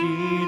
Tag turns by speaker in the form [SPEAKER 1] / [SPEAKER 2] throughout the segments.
[SPEAKER 1] Give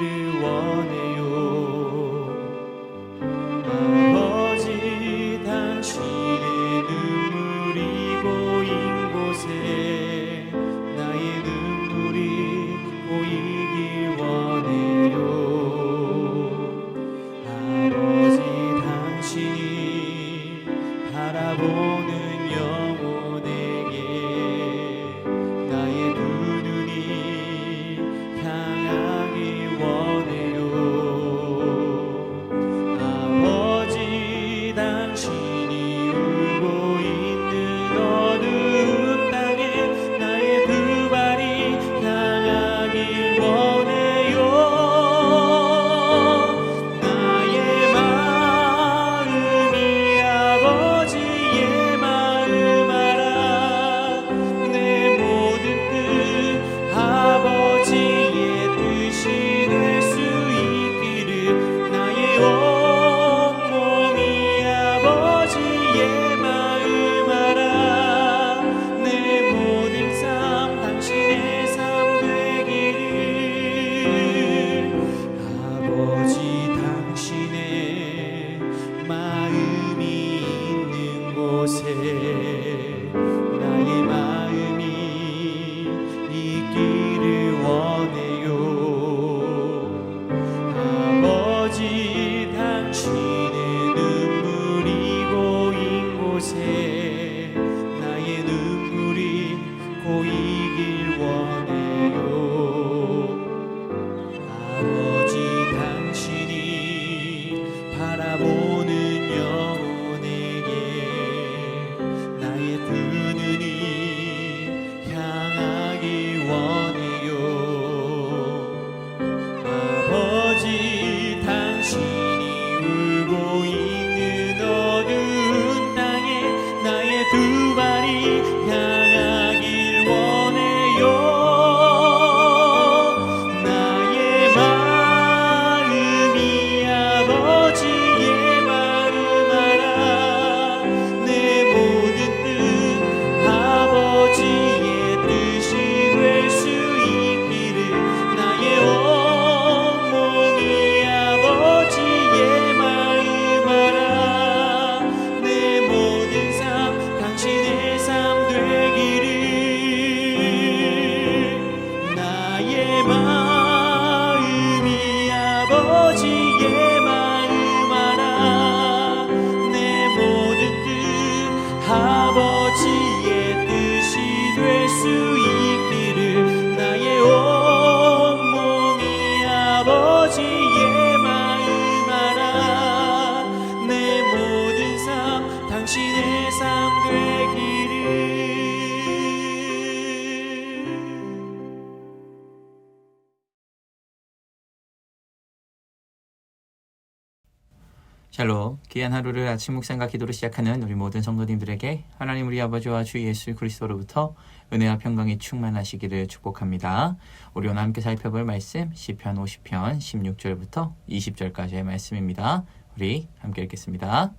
[SPEAKER 1] 샬롬, 귀한 하루를 아침 묵상과 기도로 시작하는 우리 모든 성도님들에게 하나님 우리 아버지와 주 예수 그리스도로부터 은혜와 평강이 충만하시기를 축복합니다. 우리 오늘 함께 살펴볼 말씀 시편 50편 16절부터 20절까지의 말씀입니다. 우리 함께 읽겠습니다.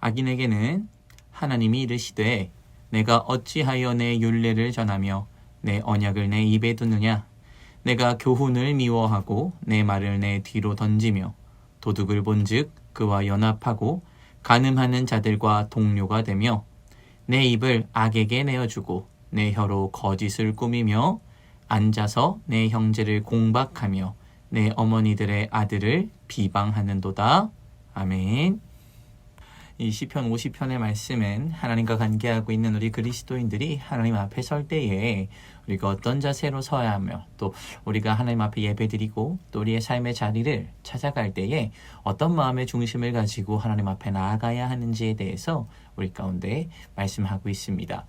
[SPEAKER 1] 악인에게는 하나님이 이르시되 내가 어찌하여 내 율례를 전하며 내 언약을 내 입에 두느냐 내가 교훈을 미워하고 내 말을 내 뒤로 던지며 도둑을 본즉 그와 연합하고 간음하는 자들과 동료가 되며 내 입을 악에게 내어주고 내 혀로 거짓을 꾸미며 앉아서 내 형제를 공박하며 내 어머니들의 아들을 비방하는도다. 아멘. 이 시편 50편의 말씀은 하나님과 관계하고 있는 우리 그리스도인들이 하나님 앞에 설 때에 우리가 어떤 자세로 서야 하며 또 우리가 하나님 앞에 예배드리고 또 우리의 삶의 자리를 찾아갈 때에 어떤 마음의 중심을 가지고 하나님 앞에 나아가야 하는지에 대해서 우리 가운데 말씀하고 있습니다.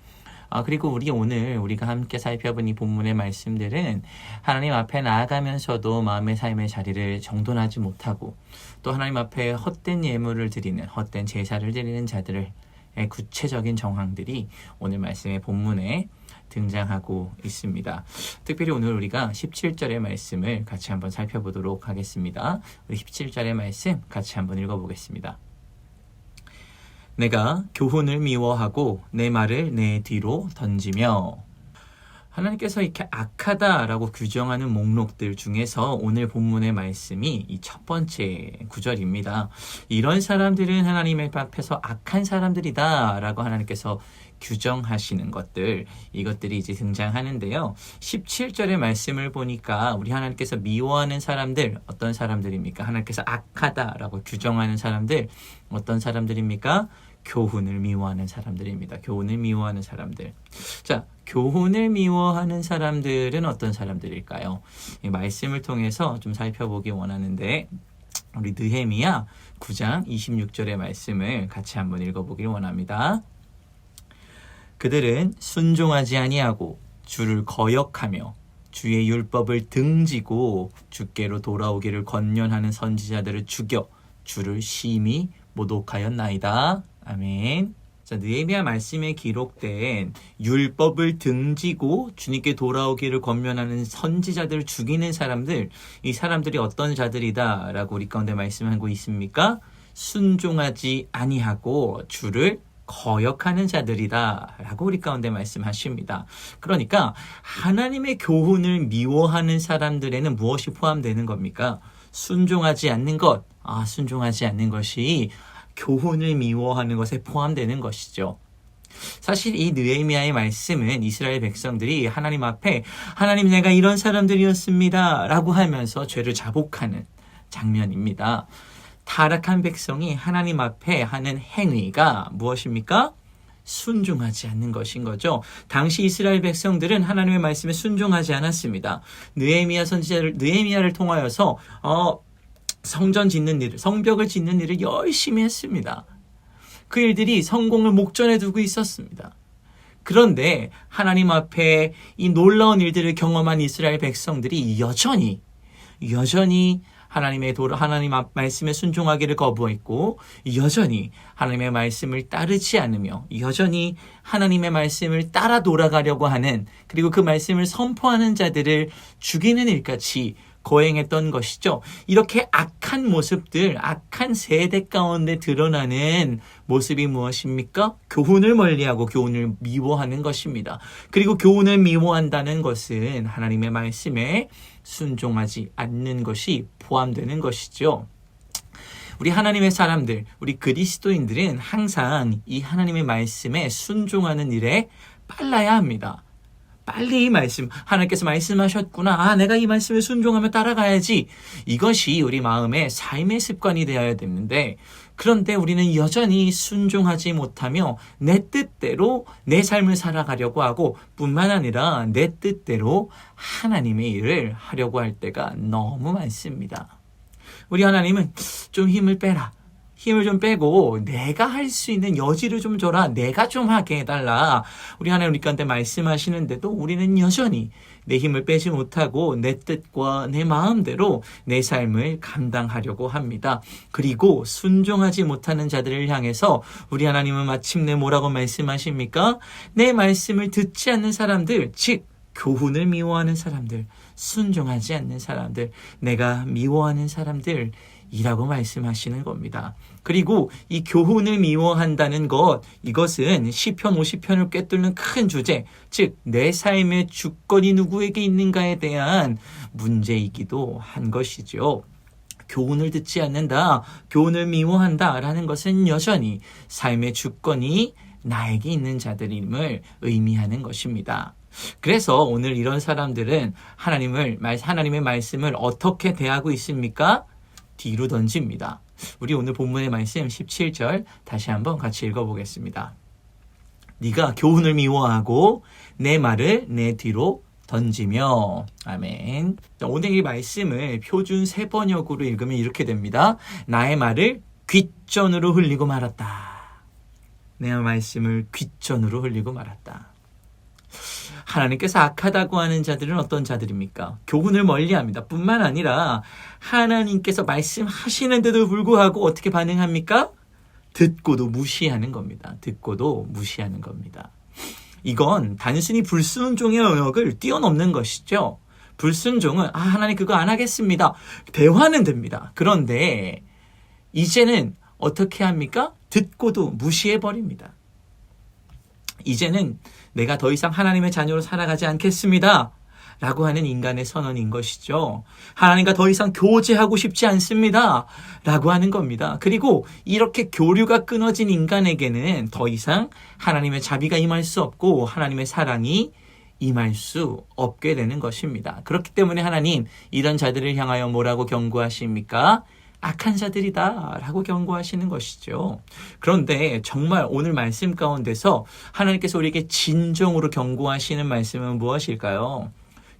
[SPEAKER 1] 아, 그리고 우리 오늘 우리가 함께 살펴본 이 본문의 말씀들은 하나님 앞에 나아가면서도 마음의 삶의 자리를 정돈하지 못하고 또 하나님 앞에 헛된 예물을 드리는 헛된 제사를 드리는 자들의 구체적인 정황들이 오늘 말씀의 본문에 등장하고 있습니다. 특별히 오늘 우리가 17절의 말씀을 같이 한번 살펴보도록 하겠습니다. 우리 17절의 말씀 같이 한번 읽어보겠습니다. 내가 교훈을 미워하고 내 말을 내 뒤로 던지며 하나님께서 이렇게 악하다라고 규정하는 목록들 중에서 오늘 본문의 말씀이 이 첫 번째 구절입니다. 이런 사람들은 하나님의 앞에서 악한 사람들이다라고 하나님께서 규정하시는 것들 이것들이 이제 등장하는데요. 17절의 말씀을 보니까 우리 하나님께서 미워하는 사람들 어떤 사람들입니까? 하나님께서 악하다라고 규정하는 사람들 어떤 사람들입니까? 교훈을 미워하는 사람들입니다. 교훈을 미워하는 사람들. 자, 교훈을 미워하는 사람들은 어떤 사람들일까요? 이 말씀을 통해서 좀 살펴보기 원하는데 우리 느헤미야 9장 26절의 말씀을 같이 한번 읽어보기를 원합니다. 그들은 순종하지 아니하고 주를 거역하며 주의 율법을 등지고 주께로 돌아오기를 권면하는 선지자들을 죽여 주를 심히 모독하였나이다. 아멘. 자, 느헤미야 말씀에 기록된 율법을 등지고 주님께 돌아오기를 권면하는 선지자들을 죽이는 사람들, 이 사람들이 어떤 자들이다라고 우리 가운데 말씀하고 있습니까? 순종하지 아니하고 주를 거역하는 자들이다라고 우리 가운데 말씀하십니다. 그러니까 하나님의 교훈을 미워하는 사람들에는 무엇이 포함되는 겁니까? 순종하지 않는 것, 아, 순종하지 않는 것이 교훈을 미워하는 것에 포함되는 것이죠. 사실 이 느헤미야의 말씀은 이스라엘 백성들이 하나님 앞에 하나님 내가 이런 사람들이었습니다라고 하면서 죄를 자복하는 장면입니다. 타락한 백성이 하나님 앞에 하는 행위가 무엇입니까? 순종하지 않는 것인 거죠. 당시 이스라엘 백성들은 하나님의 말씀에 순종하지 않았습니다. 느헤미야 선지자를 느헤미야를 통하여서 어 성전 짓는 일을, 성벽을 짓는 일을 열심히 했습니다. 그 일들이 성공을 목전에 두고 있었습니다. 그런데 하나님 앞에 이 놀라운 일들을 경험한 이스라엘 백성들이 여전히, 여전히 하나님의 도를 하나님 앞 말씀에 순종하기를 거부했고 여전히 하나님의 말씀을 따르지 않으며 여전히 하나님의 말씀을 따라 돌아가려고 하는 그리고 그 말씀을 선포하는 자들을 죽이는 일같이 거행했던 것이죠. 이렇게 악한 모습들, 악한 세대 가운데 드러나는 모습이 무엇입니까? 교훈을 멀리하고 교훈을 미워하는 것입니다. 그리고 교훈을 미워한다는 것은 하나님의 말씀에 순종하지 않는 것이 포함되는 것이죠. 우리 하나님의 사람들, 우리 그리스도인들은 항상 이 하나님의 말씀에 순종하는 일에 빨라야 합니다. 빨리 이 말씀, 하나님께서 말씀하셨구나. 아, 내가 이 말씀에 순종하며 따라가야지. 이것이 우리 마음의 삶의 습관이 되어야 되는데, 그런데 우리는 여전히 순종하지 못하며 내 뜻대로 내 삶을 살아가려고 하고 뿐만 아니라 내 뜻대로 하나님의 일을 하려고 할 때가 너무 많습니다. 우리 하나님은 좀 힘을 빼라. 힘을 좀 빼고 내가 할 수 있는 여지를 좀 줘라. 내가 좀 하게 해달라. 우리 하나님 우리한테 말씀하시는데도 우리는 여전히 내 힘을 빼지 못하고 내 뜻과 내 마음대로 내 삶을 감당하려고 합니다. 그리고 순종하지 못하는 자들을 향해서 우리 하나님은 마침내 뭐라고 말씀하십니까? 내 말씀을 듣지 않는 사람들, 즉 교훈을 미워하는 사람들, 순종하지 않는 사람들, 내가 미워하는 사람들, 이라고 말씀하시는 겁니다. 그리고 이 교훈을 미워한다는 것, 이것은 시편 50편을 꿰뚫는 큰 주제, 즉 내 삶의 주권이 누구에게 있는가에 대한 문제이기도 한 것이죠. 교훈을 듣지 않는다, 교훈을 미워한다 라는 것은 여전히 삶의 주권이 나에게 있는 자들임을 의미하는 것입니다. 그래서 오늘 이런 사람들은 하나님을 하나님의 말씀을 어떻게 대하고 있습니까? 뒤로 던집니다. 우리 오늘 본문의 말씀 17절 다시 한번 같이 읽어보겠습니다. 네가 교훈을 미워하고 내 말을 내 뒤로 던지며 아멘. 오늘 이 말씀을 표준 세 번역으로 읽으면 이렇게 됩니다. 나의 말을 귓전으로 흘리고 말았다. 내 말씀을 귓전으로 흘리고 말았다. 하나님께서 악하다고 하는 자들은 어떤 자들입니까? 교훈을 멀리합니다. 뿐만 아니라 하나님께서 말씀하시는데도 불구하고 어떻게 반응합니까? 듣고도 무시하는 겁니다. 듣고도 무시하는 겁니다. 이건 단순히 불순종의 영역을 뛰어넘는 것이죠. 불순종은 아 하나님 그거 안 하겠습니다. 대화는 됩니다. 그런데 이제는 어떻게 합니까? 듣고도 무시해 버립니다. 이제는 내가 더 이상 하나님의 자녀로 살아가지 않겠습니다. 라고 하는 인간의 선언인 것이죠. 하나님과 더 이상 교제하고 싶지 않습니다. 라고 하는 겁니다. 그리고 이렇게 교류가 끊어진 인간에게는 더 이상 하나님의 자비가 임할 수 없고 하나님의 사랑이 임할 수 없게 되는 것입니다. 그렇기 때문에 하나님 이런 자들을 향하여 뭐라고 경고하십니까? 악한 자들이다 라고 경고하시는 것이죠. 그런데 정말 오늘 말씀 가운데서 하나님께서 우리에게 진정으로 경고하시는 말씀은 무엇일까요?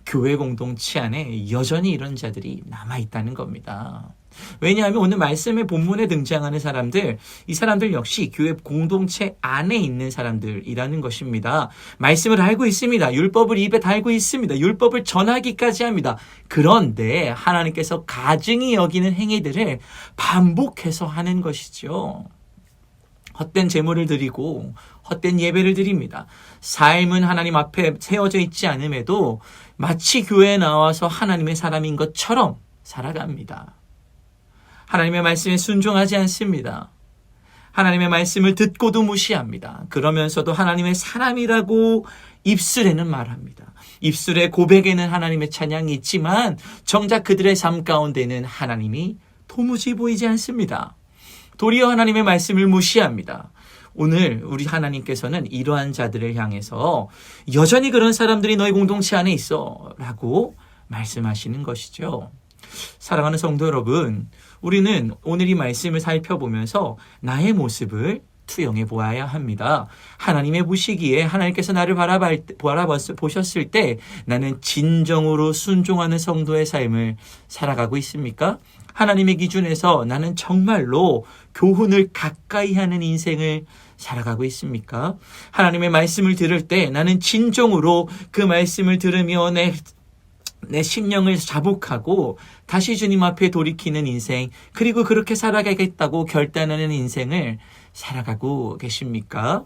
[SPEAKER 1] 교회 공동체 안에 여전히 이런 자들이 남아있다는 겁니다. 왜냐하면 오늘 말씀의 본문에 등장하는 사람들, 이 사람들 역시 교회 공동체 안에 있는 사람들이라는 것입니다. 말씀을 알고 있습니다. 율법을 입에 달고 있습니다. 율법을 전하기까지 합니다. 그런데 하나님께서 가증히 여기는 행위들을 반복해서 하는 것이죠. 헛된 제물을 드리고 헛된 예배를 드립니다. 삶은 하나님 앞에 세워져 있지 않음에도 마치 교회에 나와서 하나님의 사람인 것처럼 살아갑니다. 하나님의 말씀에 순종하지 않습니다. 하나님의 말씀을 듣고도 무시합니다. 그러면서도 하나님의 사람이라고 입술에는 말합니다. 입술의 고백에는 하나님의 찬양이 있지만 정작 그들의 삶 가운데는 하나님이 도무지 보이지 않습니다. 도리어 하나님의 말씀을 무시합니다. 오늘 우리 하나님께서는 이러한 자들을 향해서 여전히 그런 사람들이 너희 공동체 안에 있어 라고 말씀하시는 것이죠. 사랑하는 성도 여러분, 우리는 오늘 이 말씀을 살펴보면서 나의 모습을 투영해 보아야 합니다. 하나님의 보시기에 하나님께서 나를 바라보셨을 때 나는 진정으로 순종하는 성도의 삶을 살아가고 있습니까? 하나님의 기준에서 나는 정말로 교훈을 가까이 하는 인생을 살아가고 있습니까? 하나님의 말씀을 들을 때 나는 진정으로 그 말씀을 들으며 내, 내 심령을 자복하고 다시 주님 앞에 돌이키는 인생, 그리고 그렇게 살아가겠다고 결단하는 인생을 살아가고 계십니까?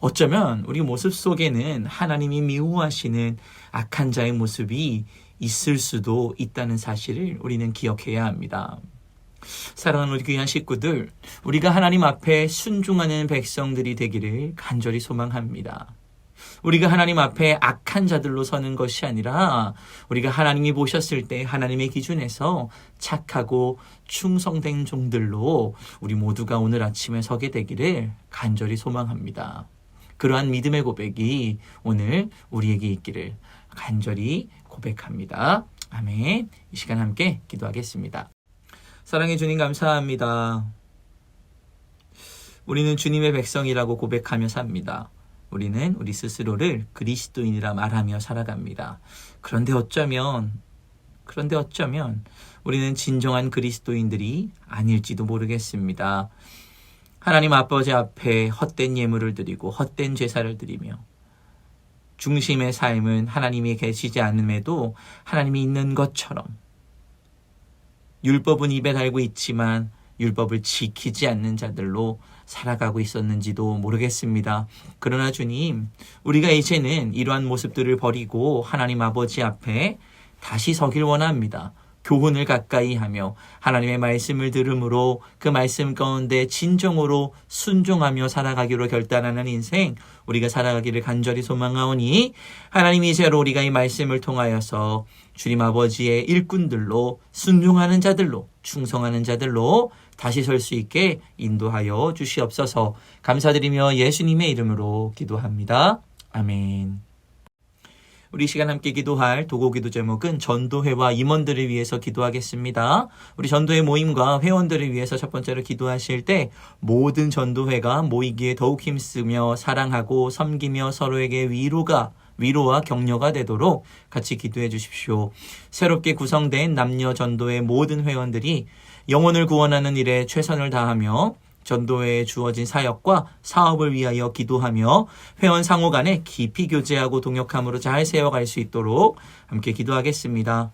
[SPEAKER 1] 어쩌면 우리 모습 속에는 하나님이 미워하시는 악한 자의 모습이 있을 수도 있다는 사실을 우리는 기억해야 합니다. 사랑하는 우리 귀한 식구들, 우리가 하나님 앞에 순종하는 백성들이 되기를 간절히 소망합니다. 우리가 하나님 앞에 악한 자들로 서는 것이 아니라 우리가 하나님이 보셨을 때 하나님의 기준에서 착하고 충성된 종들로 우리 모두가 오늘 아침에 서게 되기를 간절히 소망합니다. 그러한 믿음의 고백이 오늘 우리에게 있기를 간절히 고백합니다. 아멘. 이 시간 함께 기도하겠습니다. 사랑해 주님 감사합니다. 우리는 주님의 백성이라고 고백하며 삽니다. 우리는 우리 스스로를 그리스도인이라 말하며 살아갑니다. 그런데 어쩌면 그런데 어쩌면 우리는 진정한 그리스도인들이 아닐지도 모르겠습니다. 하나님 아버지 앞에 헛된 예물을 드리고 헛된 제사를 드리며 중심의 삶은 하나님이 계시지 않음에도 하나님이 있는 것처럼 율법은 입에 달고 있지만 율법을 지키지 않는 자들로 살아가고 있었는지도 모르겠습니다. 그러나 주님, 우리가 이제는 이러한 모습들을 버리고 하나님 아버지 앞에 다시 서길 원합니다. 교훈을 가까이 하며 하나님의 말씀을 들음으로 그 말씀 가운데 진정으로 순종하며 살아가기로 결단하는 인생 우리가 살아가기를 간절히 소망하오니 하나님이 이제로 우리가 이 말씀을 통하여서 주님 아버지의 일꾼들로 순종하는 자들로 충성하는 자들로 다시 설 수 있게 인도하여 주시옵소서 감사드리며 예수님의 이름으로 기도합니다. 아멘. 우리 이 시간 함께 기도할 도고 기도 제목은 전도회와 임원들을 위해서 기도하겠습니다. 우리 전도회 모임과 회원들을 위해서 첫 번째로 기도하실 때 모든 전도회가 모이기에 더욱 힘쓰며 사랑하고 섬기며 서로에게 위로가 위로와 격려가 되도록 같이 기도해 주십시오. 새롭게 구성된 남녀 전도회 모든 회원들이 영혼을 구원하는 일에 최선을 다하며 전도회에 주어진 사역과 사업을 위하여 기도하며 회원 상호 간에 깊이 교제하고 동역함으로 잘 세워갈 수 있도록 함께 기도하겠습니다.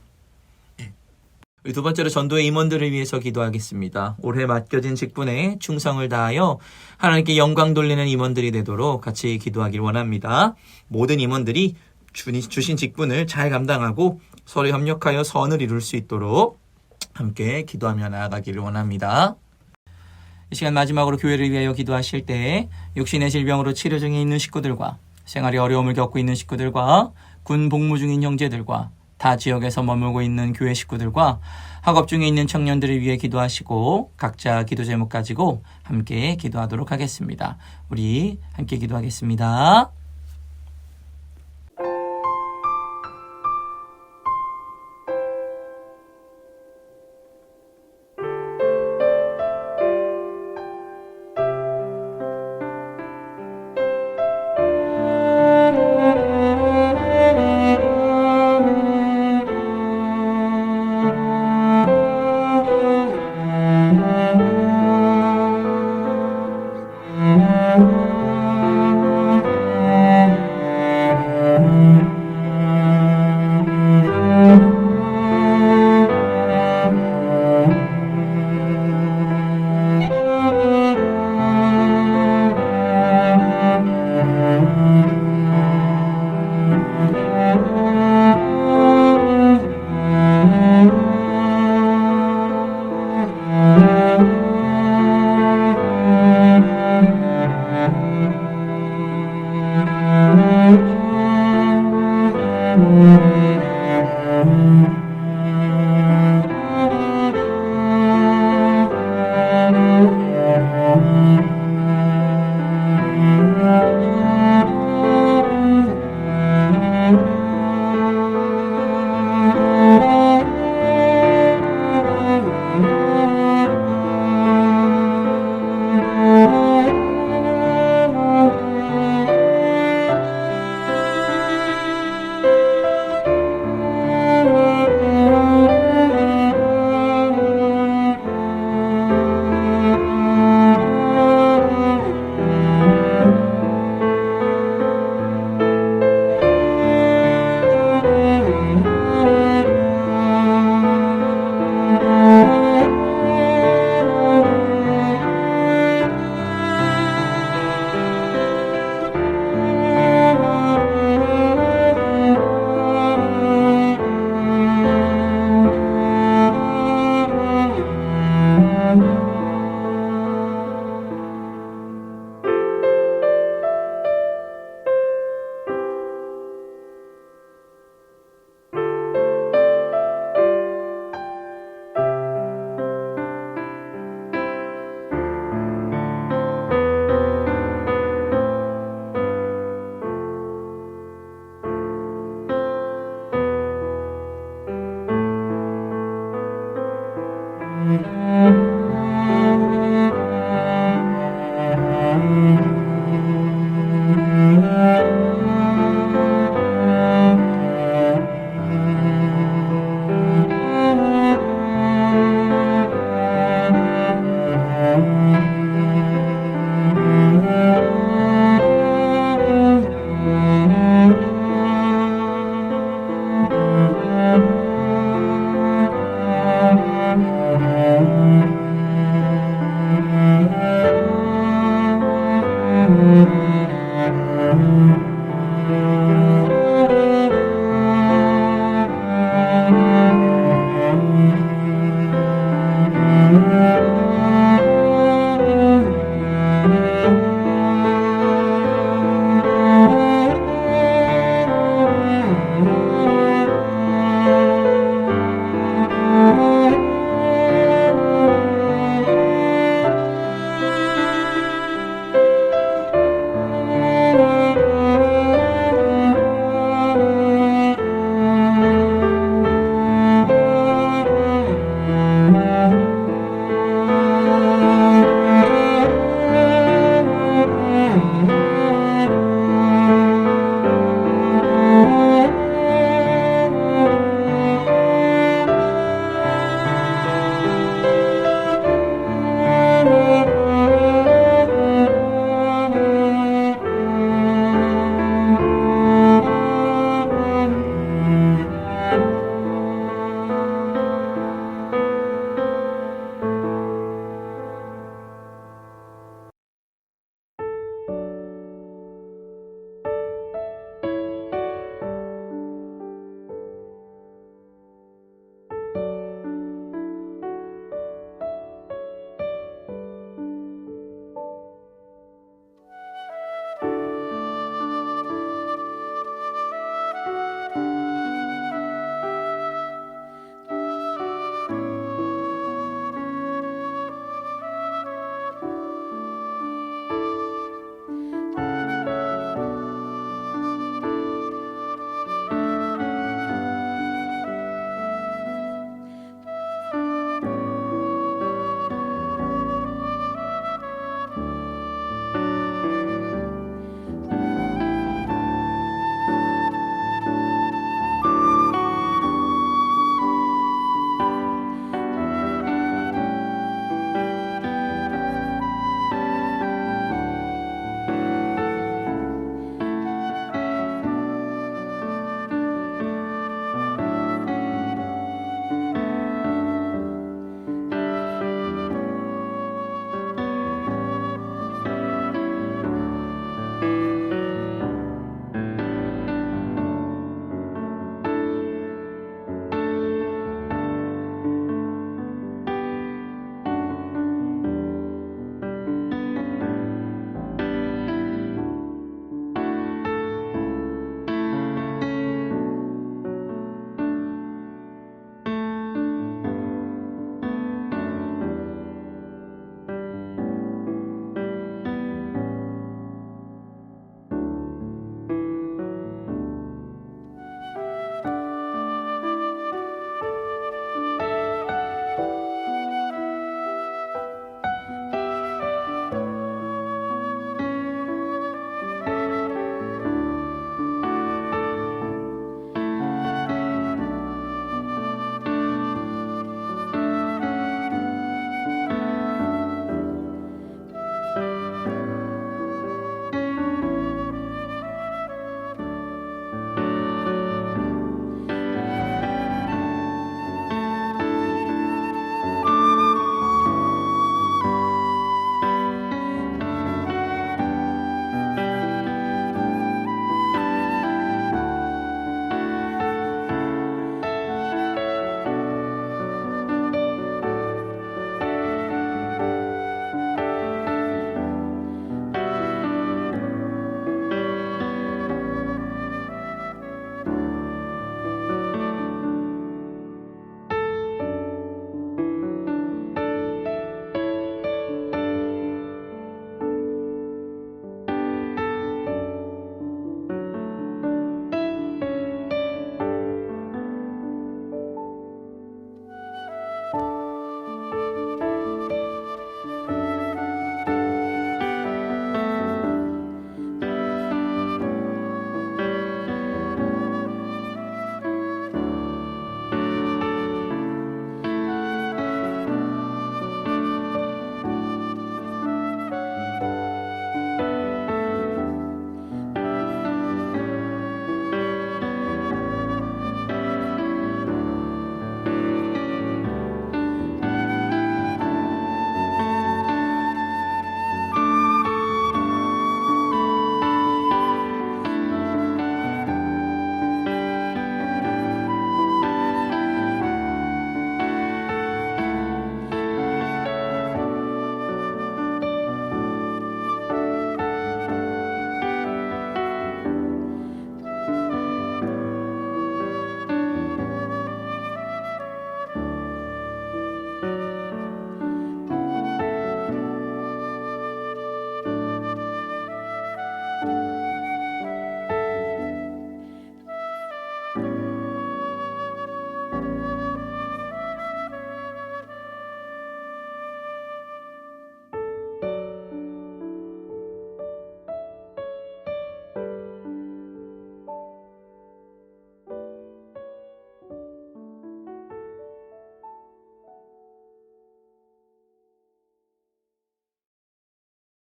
[SPEAKER 1] 우리 두 번째로 전도의 임원들을 위해서 기도하겠습니다. 올해 맡겨진 직분에 충성을 다하여 하나님께 영광 돌리는 임원들이 되도록 같이 기도하길 원합니다. 모든 임원들이 주신 직분을 잘 감당하고 서로 협력하여 선을 이룰 수 있도록 함께 기도하며 나아가기를 원합니다. 이 시간 마지막으로 교회를 위하여 기도하실 때 육신의 질병으로 치료 중에 있는 식구들과 생활에 어려움을 겪고 있는 식구들과 군 복무 중인 형제들과 타 지역에서 머물고 있는 교회 식구들과 학업 중에 있는 청년들을 위해 기도하시고 각자 기도 제목 가지고 함께 기도하도록 하겠습니다. 우리 함께 기도하겠습니다.